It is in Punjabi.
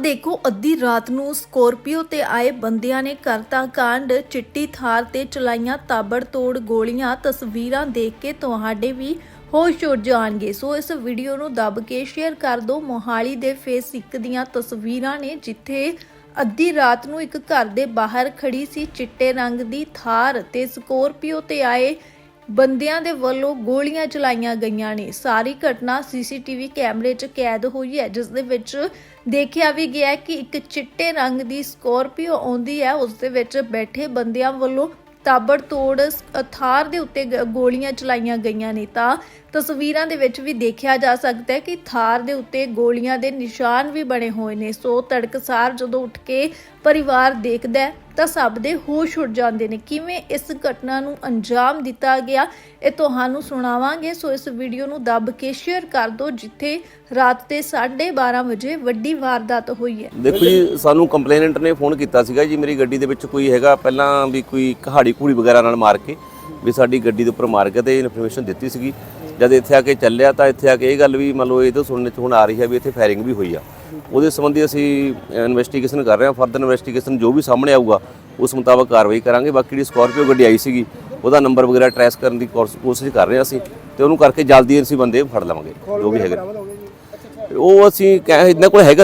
ਦੇਖੋ, ਅੱਧੀ ਰਾਤ ਨੂੰ ਸਕੋਰਪੀਓ ਤੇ ਆਏ ਬੰਦਿਆਂ ਨੇ ਕਰਤਾ ਕਾਂਡ। ਚਿੱਟੀ ਥਾਰ ਤੇ ਚਲਾਈਆਂ ਤਾਬੜਤੋੜ ਗੋਲੀਆਂ ਤਸਵੀਰਾਂ ਦੇਖ ਕੇ ਤੁਹਾਡੇ ਵੀ ਹੋਸ਼ ਉੱਡ ਜਾਣਗੇ। ਸੋ ਇਸ ਵੀਡੀਓ ਨੂੰ ਦੱਬ ਕੇ ਸ਼ੇਅਰ ਕਰ ਦਿਓ। ਮੋਹਾਲੀ ਦੇ ਫੇਸ ਇੱਕ ਦੀਆਂ ਤਸਵੀਰਾਂ ਨੇ ਜਿੱਥੇ ਅੱਧੀ ਰਾਤ ਨੂੰ ਇੱਕ ਘਰ ਦੇ ਬਾਹਰ ਖੜੀ ਸੀ ਚਿੱਟੇ ਰੰਗ ਦੀ ਥਾਰ ਤੇ ਸਕੋਰਪੀਓ ਤੇ ਆਏ ਬੰਦਿਆਂ ਦੇ ਵੱਲੋਂ ਗੋਲੀਆਂ ਚਲਾਈਆਂ ਗਈਆਂ ਨੇ। ਸਾਰੀ ਘਟਨਾ ਸੀਸੀਟੀਵੀ ਕੈਮਰੇ 'ਚ ਕੈਦ ਹੋਈ ਹੈ, ਜਿਸ ਦੇ ਵਿੱਚ ਦੇਖਿਆ ਵੀ ਗਿਆ ਕਿ ਇੱਕ ਚਿੱਟੇ ਰੰਗ ਦੀ ਸਕੋਰਪੀਓ ਆਉਂਦੀ ਹੈ। ਉਸ ਦੇ ਵਿੱਚ ਬੈਠੇ ਬੰਦਿਆਂ ਵੱਲੋਂ ਤਾਬੜਤੋੜ ਸ- ਥਾਰ ਦੇ ਉੱਤੇ ਗੋਲੀਆਂ ਚਲਾਈਆਂ ਗਈਆਂ ਨੇ। ਤਾਂ ਤਸਵੀਰਾਂ ਦੇ ਵਿੱਚ ਵੀ ਦੇਖਿਆ ਜਾ ਸਕਦਾ ਹੈ ਕਿ ਥਾਰ ਦੇ ਉੱਤੇ ਗੋਲੀਆਂ ਦੇ ਨਿਸ਼ਾਨ ਵੀ ਬਣੇ ਹੋਏ ਨੇ। ਸੋ ਤੜਕਸਾਰ ਜਦੋਂ ਉੱਠ ਕੇ ਪਰਿਵਾਰ ਦੇਖਦਾ ਹੈ ਤਾਂ ਸਭ ਦੇ ਹੋਸ਼ ਉੱਡ ਜਾਂਦੇ ਨੇ। ਕਿਵੇਂ ਇਸ ਘਟਨਾ ਨੂੰ ਅੰਜਾਮ ਦਿੱਤਾ ਗਿਆ, ਇਹ ਤੁਹਾਨੂੰ ਸੁਣਾਵਾਂਗੇ। ਸੋ ਇਸ ਵੀਡੀਓ ਨੂੰ ਦੱਬ ਕੇ ਸ਼ੇਅਰ ਕਰ ਦਿਓ, ਜਿੱਥੇ ਰਾਤ ਦੇ 12:30 ਵਜੇ ਵੱਡੀ ਵਾਰਦਾਤ ਹੋਈ ਹੈ। ਦੇਖੋ ਜੀ, ਸਾਨੂੰ ਕੰਪਲੇਨੈਂਟ ਨੇ ਫੋਨ ਕੀਤਾ ਸੀਗਾ ਜੀ, ਮੇਰੀ ਗੱਡੀ ਦੇ ਵਿੱਚ ਕੋਈ ਹੈਗਾ, ਪਹਿਲਾਂ ਵੀ ਕੋਈ ਕਹਾੜੀ ਕੂੜੀ ਵਗੈਰਾ ਨਾਲ ਮਾਰ ਕੇ ਵੀ ਸਾਡੀ ਗੱਡੀ ਦੇ ਉੱਪਰ ਮਾਰ ਕੇ ਤੇ ਇਨਫੋਰਮੇਸ਼ਨ ਦਿੱਤੀ ਸੀਗੀ। ਜਦ ਇੱਥੇ ਆ ਕੇ ਚੱਲਿਆ ਤਾਂ ਇੱਥੇ ਆ ਕੇ ਇਹ ਗੱਲ ਵੀ ਮੰਨ ਲਓ ਇਹ ਤਾਂ ਸੁਣਨ ਚ ਹੁਣ ਆ ਰਹੀ ਹੈ ਵੀ ਇੱਥੇ ਫਾਇਰਿੰਗ ਵੀ ਹੋਈ ਆ। ਉਹਦੇ ਸੰਬੰਧੀ ਅਸੀਂ ਇਨਵੈਸਟੀਗੇਸ਼ਨ ਕਰ ਰਹੇ ਹਾਂ ਫਰਦਰ ਇਨਵੈਸਟੀਗੇਸ਼ਨ ਜੋ ਵੀ ਸਾਹਮਣੇ ਆਊਗਾ, ਉਸ ਮੁਤਾਬਕ ਕਾਰਵਾਈ ਕਰਾਂਗੇ। ਬਾਕੀ ਜਿਹੜੀ ਸਕਾਰਪੀਓ ਗੱਡੀ ਆਈ ਸੀਗੀ, ਉਹਦਾ ਨੰਬਰ ਵਗੈਰਾ ਟਰੈਸ ਕਰਨ ਦੀ ਕੋਰਸ- ਕੋਸ਼ਿਸ਼ ਕਰ ਰਹੇ ਹਾਂ ਅਸੀਂ ਤੇ ਉਹਨੂੰ ਕਰਕੇ ਜਲਦੀ ਅਸੀਂ ਬੰਦੇ ਫੜ ਲਵਾਂਗੇ, ਜੋ ਵੀ ਹੈਗਾ। ਉਹ ਅਸੀਂ ਕਹਿ ਇਹਨਾਂ ਕੋਲ ਹੈਗਾ